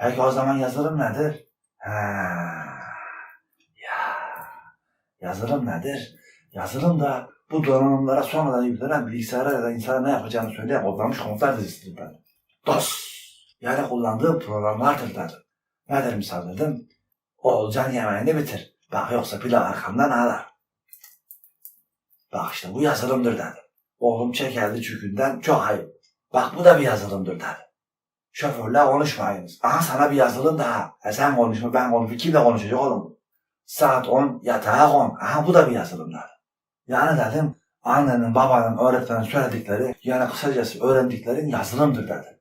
Peki o zaman yazılım nedir? Ha. Ya. Yazılım nedir? Yazılım da bu donanımlara sonradan yüklenen bilgisayara ya da insana ne yapacağını söyleyen kodlanmış komutlar dizisidir ben. DOS. Yani kullandığım programlardır dedim. Ne derim sanırdım? Oğulcan yemeğini bitir. Bak yoksa pilav arkamdan ağlar. Bak işte bu yazılımdır dedim. Oğlum çekeldi çükünden çok ayıp. Bak bu da bir yazılımdır dedim. Şoförle konuşmayınız. Aha sana bir yazılım daha. E sen konuşma ben konuşma. Kimle konuşacak oğlum? Saat 10 yatağa kon. Aha bu da bir yazılım dedim. Yani dedim annenin babanın öğretmenin söyledikleri yani kısacası öğrendiklerin yazılımdır dedim.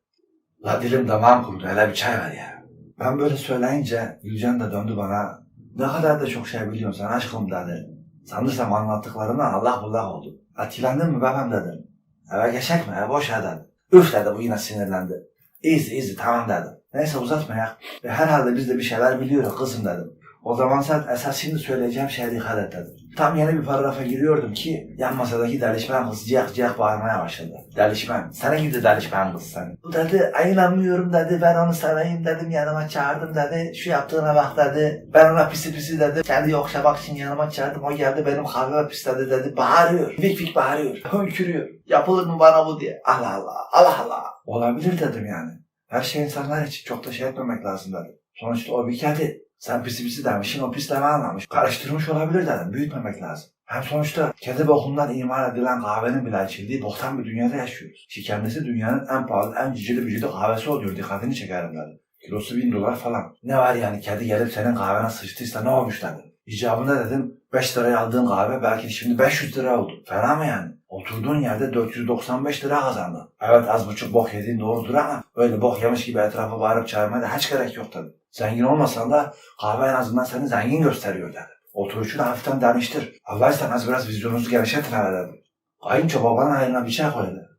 La dilim damağım kurudu hele bir çay ver ya. Ben böyle söyleyince Gülcan da döndü bana. Ne kadar da çok şey biliyorsun sen aşkım dedi. Sanırsam anlattıklarımdan Allah bullak oldu. Atilendin mi babam dedim. Eve geçek mi? Boş ver dedi. Üf dedi bu yine sinirlendi. Easy easy tamam dedim. Neyse uzatma ya. Herhalde biz de bir şeyler biliyoruz kızım dedim. O zaman sen esas şimdi söyleyeceğim şeye dikkat et dedim. Tam yeni bir paragrafa giriyordum ki yan masadaki delişmen kız ciyak ciyak bağırmaya başladı. Delişmen. Sana gidi delişmen kız sen. Bu dedi "Ay, inanmıyorum dedi ben onu seveyim dedim yanıma çağırdım dedi. Şu yaptığına bak dedi. Ben ona pisi pisi dedim. Kendi okşamak için yanıma çağırdım. O geldi benim kahveme pisledi dedi. Bağırıyor. Fik fik bağırıyor. Hönkürüyor. Yapılır mı bana bu diye. Allah Allah. Allah Allah. Olabilir dedim yani. Her şey insanlar için çok da şey etmemek lazım dedim. Sonuçta o bir kedi. Sen pisi pisi demişsin, o pisleme anlamış. Karıştırmış olabilir dedim, büyütmemek lazım. Hem sonuçta kedi bokundan imal edilen kahvenin bile içildiği boktan bir dünyada yaşıyoruz. Ki kendisi dünyanın en pahalı, en cicili bücülü kahvesi oluyor, dikkatini çekerim dedim. Kilosu bin dolar falan. Ne var yani kedi gelip senin kahvene sıçtıysa ne olmuş dedim. İcabında dedim 5 liraya aldığın kahve belki şimdi 500 lira oldu. Fena mı yani? Oturduğun yerde 495 lira kazandın. Evet az buçuk bok yediğin doğrudur ama öyle bok yemiş gibi etrafa bağırıp çağırmaya da hiç gerek yok dedim. Zengin olmasan da kahve en azından seni zengin gösteriyor dedim. Oturuşunu hafiften dermiştir. Allah istemez biraz vizyonunuzu genişletin hele dedim. Kayınço babanın ayına bir şey koydu.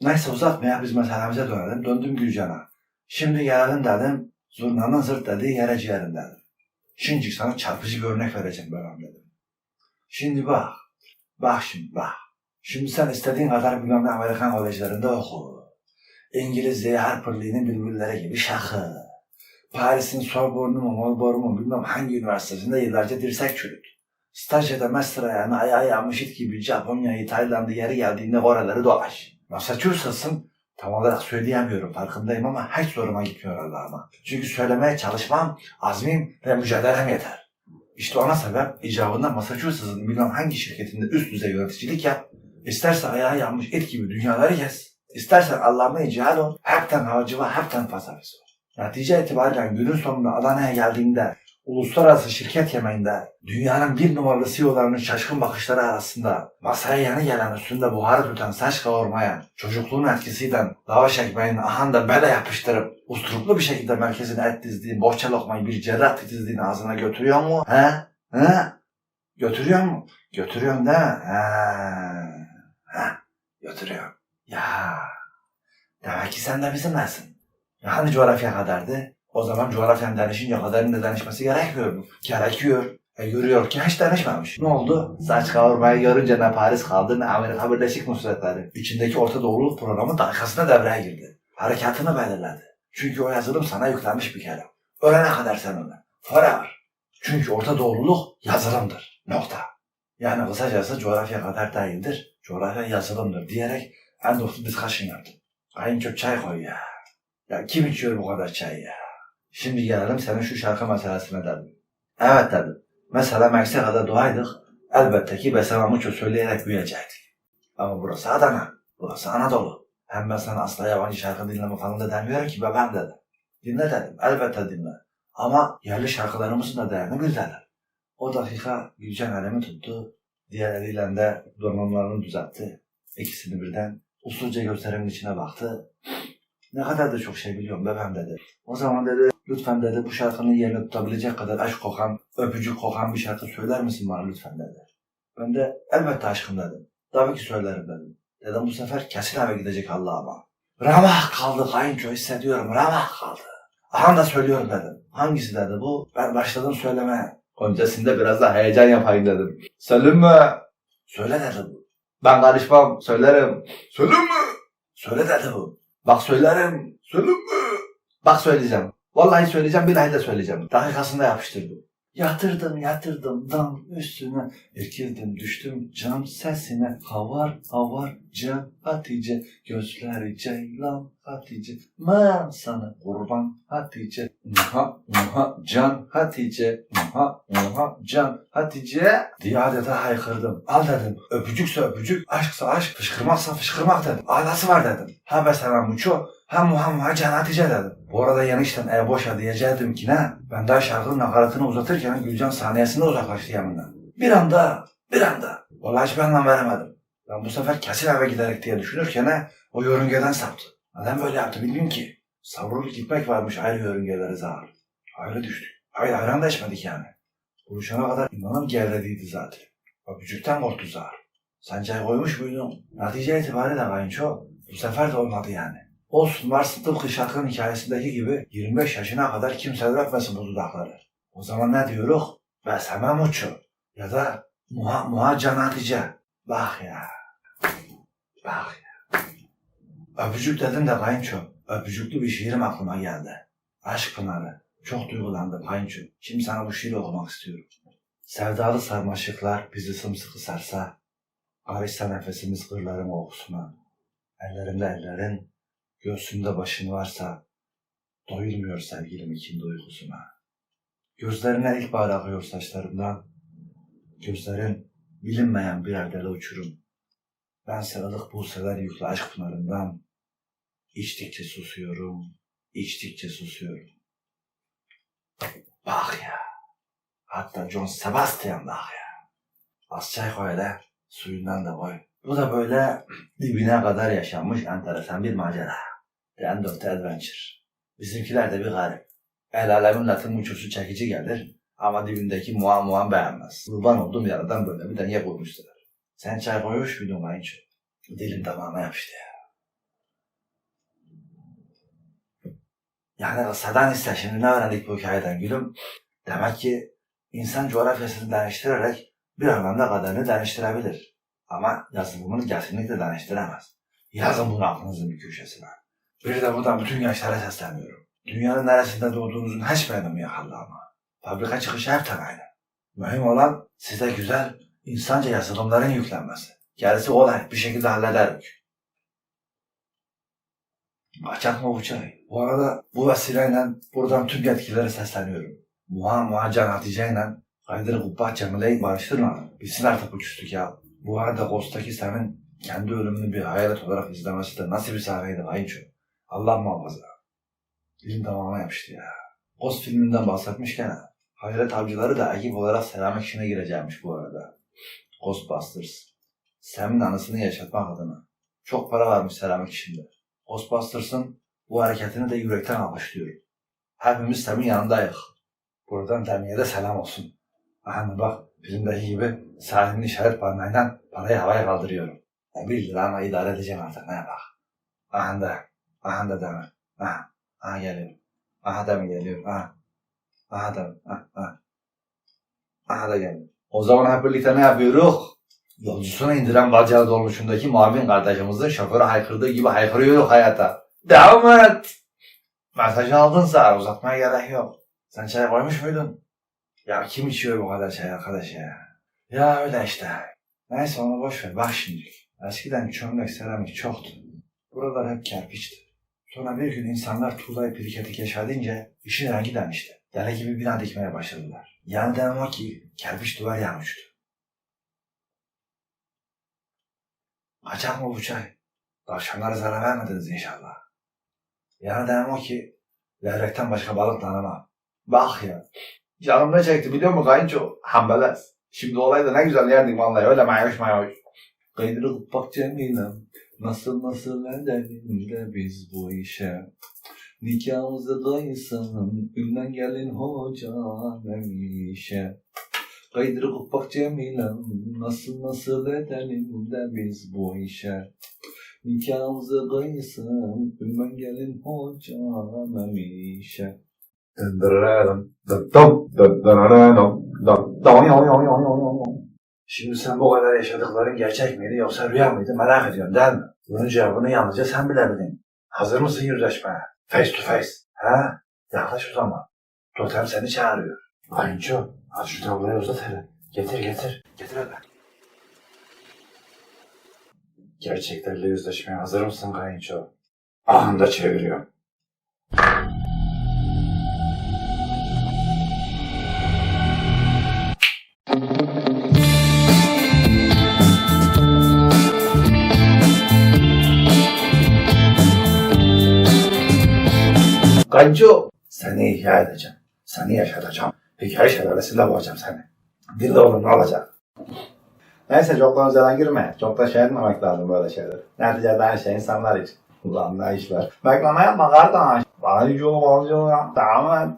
Neyse uzatmaya biz meselemize dönelim. Döndüm Gülcan'a. Şimdi gelelim dedim. Zurnanın zırt dediği yere ciğerim dedim. Şimdi sana çarpıcı bir örnek vereceğim ben dedim. Şimdi bak. Bak şimdi bak. Şimdi sen istediğin kadar bilmem ne Amerikan kolejlerinde oku. İngilizceyi Harper Lee'nin bülbülleri gibi şakı. Paris'in Sorbonne'u mu, Marlborough mu bilmem hangi üniversitesinde yıllarca dirsek çürüt. Staj ya da master ayağına ayağı yanmış it gibi Japonya'yı, Tayland'ı yeri geldiğinde oraları dolaş. Massachusetts'ın tam olarak söyleyemiyorum farkındayım ama hiç zoruma gitmiyor Allah'ıma. Çünkü söylemeye çalışmam, azmim ve mücadelem yeter. İşte ona sebep icabında Massachusetts'ın bilmem hangi şirketinde üst düzey yöneticilik yap. İsterse ayağı yanmış et gibi dünyaları kes. İstersen Allah'ıma cihal ol. Hepten havacı var, hepten fasafisi var. Netice itibariyle günün sonunda Adana'ya geldiğimde uluslararası şirket yemeğinde dünyanın bir numaralı CEO'larının şaşkın bakışları arasında masaya yeni gelen üstünde buharı tutan saç kavurmaya çocukluğun etkisiyle lavaş ekmeğini ahanda bele yapıştırıp usturuplu bir şekilde merkezine et dizdiği bohça lokmayı bir cerrah titizliğin ağzına götürüyor mu? He? He? Götürüyor mu? Götürüyorsun değil mi? He. He. Götürüyor. Ya. Demek ki sen de bizimlesin. Ya hani coğrafya kadardı? O zaman coğrafyanın danışınca kadarın da danışması gerekmiyor mu? Gerekiyor. E görüyor ki hiç danışmamış. Ne oldu? Saç kavurmayı görünce ne Paris kaldı ne Amerika Birleşik Devletleri. İçindeki Orta Doğuluk programı dakikasına devreye girdi. Harekatını belirledi. Çünkü o yazılım sana yüklenmiş bir kere. Ölene kadar sen onu. Forever. Çünkü Orta Doğululuk yazılımdır. Nokta. Yani kısacası coğrafya kadar değildir. Coğrafya yazılımdır diyerek end of the discussion yaptım. Kayınço çay koy ya. Ya kim içiyor bu kadar çay ya? Şimdi gelelim senin şu şarkı meselesine dedim. Evet dedim. Mesela Meksika'da doğaydık. Elbette ki Besamamuço söyleyerek büyüyecektik. Ama burası Adana. Burası Anadolu. Hem ben sana asla yabancı şarkı dinleme falan da demiyorum ki bebeğim dedim. Dinle dedim. Elbette dinle. Ama yerli şarkılarımızın da değerini bil dedim. O dakika Gülcan elimi tuttu. Diğer eliyle de donanımlarını düzeltti. İkisini birden usulca gözlerimin içine baktı. Ne kadar da çok şey biliyorum bebeğim dedi. O zaman dedi lütfen dedi bu şarkının yerini tutabilecek kadar aşk kokan, öpücük kokan bir şarkı söyler misin bana lütfen dedi. Ben de elbette aşkım dedim. Tabii ki söylerim dedim. Dedim bu sefer kesin eve gidecek Allah'ıma. Ramak kaldı kayınço hissediyorum ramak kaldı. Aha da söylüyorum dedim. Hangisi dedi bu? Ben başladım söylemeye. Öncesinde biraz da heyecan yapayım dedim. Söyleyeyim mi? Söyle dedi bu. Ben karışmam söylerim. Söyleyeyim mi? Söyle dedi bu. Bak söylerim. Söyleyeyim mi? Bak söyleyeceğim. Vallahi söyleyeceğim, billahi de söyleyeceğim. Dakikasında yapıştırdım. Yatırdım yatırdım dam üstüne irkildim düştüm cam sesine. Havar havar can Hatice gözleri ceylan Hatice. Ben sana kurban Hatice. Muha muha can Hatice. Muha muha can Hatice. Diye adeta haykırdım. Al dedim öpücükse öpücük aşksa aşk fışkırmaksa fışkırmak dedim. Alası var dedim. Ha be sana muço ha muha muha can Hatice dedim bu arada yanıştan e boşa diyecektim ki ne ben daha şarkının nakaratını uzatırken Gülcan saniyesinde uzaklaştı yanımdan bir anda bir anda vallahi hiçbir anlam veremedim ben bu sefer kesin eve giderek diye düşünürken o yörüngeden saptı. Neden böyle yaptı bilmiyorum ki. Savrulup gitmek varmış ayrı yörüngelere zar. Ayrı düştük. Hayır ayran da içmedik yani. Buluşana kadar inanın gevrediydi zaten. Öpücükten korktu zar. Sen çay koymuş muydun? Netice itibariyle kayınço bu sefer de olmadı yani. Olsun varsın tıpkı şarkının hikayesindeki gibi 25 yaşına kadar kimseler öpmesin bu dudakları. O zaman ne diyoruz? Beseme muço. Ya da muha, muha can Hatice. Bak ya. Bak ya. Öpücük dedim de kayınço. Öpücüklü bir şiirim aklıma geldi. Aşk Pınarı. Çok duygulandım kayınço. Şimdi sana bu şiiri okumak istiyorum. Sevdalı sarmaşıklar bizi sımsıkı sarsa, Arışsa nefesimiz kırların kokusuna. Ellerimde ellerin, göğsümde başın varsa, doyulmuyor sevgilim ikin duygusuna. Gözlerine ilk bağır akıyor saçlarımdan. Gözlerin bilinmeyen bir erdele uçurum. Ben ılık bulseler yüklü aşk pınarından. İçtikçe susuyorum, içtikçe susuyorum. Bak ya, hatta John Sebastian bak ya. Az çay koy hele, suyundan da koy. Bu da böyle dibine kadar yaşanmış enteresan bir macera. The End of the Adventure. Bizimkiler de bir garip. El alemin latin uçusu çekici gelir ama dibindeki muam muam beğenmez. Kurban olduğum yaradan böyle bir denge kurmuşlar. Sen çay koymuş muydun kayınço? Dilim damağıma yapıştı ya. Yani kısadan ise şimdi ne öğrendik bu hikayeden gülüm? Demek ki insan coğrafyasını değiştirerek bir anlamda kaderini değiştirebilir. Ama yazılımını kesinlikle değiştiremez. Yazın bunu aklınızın bir köşesine. Bir de buradan bütün gençlere sesleniyorum. Dünyanın neresinde doğduğunuzun hiç önemi yok Allah'ıma. Fabrika çıkışı hep aynı. Mühim olan size güzel, insanca yazılımların yüklenmesi. Gerisi olay bir şekilde hallederik. Kaçak mı bu çay? Bu arada bu vesileyle buradan tüm yetkililere sesleniyorum. Muha Muhacan Hatice ile Kaydırı Kubbah Cemile'yi barıştırma. Bilsin artık bu küslük ya. Bu arada Ghost'taki senin kendi ölümünü bir hayalet olarak izlemesi de nasıl bir sahneydi kayınço. Allah muhafaza. Dilim tamamına yapıştı ya. Ghost filminden bahsetmişken Hayret avcıları da ekip olarak seramik işine gireceğimiş bu arada. Ghostbusters. Sam'in anısını yaşatmak adına. Çok para varmış seramik işinde. Ghostbusters'ın bu hareketini de yürekten alkışlıyorum. Hepimiz Sam'in yanındayız. Buradan Demi'ye de selam olsun. Aha bak filmdeki gibi Salim'in işaret parmağıyla parayı havaya kaldırıyorum. E bir lira ama idare edeceğim artık ne bak. Aha da. Aha da Demi. Aha. Aha geliyor. Aha Demi geliyor. Aha. Aha da. Aha, aha. aha da geldi. O zaman hep birlikte ne yapıyoruz? Yolcusunu indiren bacağı dolmuşundaki Mavin kardeşimizin şoförü haykırdığı gibi haykırıyoruz hayata. Devam et. Mesajı aldın sen uzatmaya gerek yok. Sen çay koymuş muydun? Ya kim içiyor bu kadar çay arkadaş ya? Ya öyle işte. Neyse onu boş ver bak şimdi. Eskiden çömlek seramik çoktu. Buralar hep kerpiçti. Sonra bir gün insanlar tuğlayı piriketi keşfedince işin rengi demişti. Dere gibi bina dikmeye başladılar. Yani demem o ki kerpiç duvar yanmıştı. Kaçak mı bu çay? Tavşanlara zarar vermediniz inşallah. Yani demem o ki levrekten başka balık tanımam. Bak ya. Canım ne çekti biliyor musun kayınço? Hambelez. Şimdi olayda ne güzel yerdik vallahi öyle mayoş mayoş. Kaydırıp bak Cemilem. Nasıl nasıl edelim de biz bu işe. Nikahımızda dayısın, ünlen gelin hoca memişe. Kaydırıp bak Cemilem, nasıl nasıl edelim de biz bu işe. Nikahımızda dayısın, ünlen gelin hoca memişe. Şimdi sen bu kadar yaşadıkların gerçek miydi yoksa rüya mıydı merak ediyorsun değil mi? Bunun cevabını yalnızca sen bilebilin. Hazır mısın yüzleşmeye? Face to face. Ha? Yaklaş o zaman. Totem seni çağırıyor. Kayınço aç şu tabloyu uzat hele. Getir getir. Getir hele. Gerçeklerle yüzleşmeye hazır mısın kayınço? Anında çeviriyorum. Kayınço seni ihya edeceğim. Seni yaşatacağım. Hikaye şelalesinde boğacağım seni. Bir de oğlum ne olacak? Neyse çok da özele girme. Çok da şey etmemek lazım böyle şeyler. Neticede her şey insanlar için. Ulan ne işler. Bekleme yapma kardeş. Bana yolu bana yolu ya. Devam et.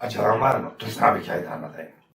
Açılan var mı? Dur sana bir hikaye anlatayım.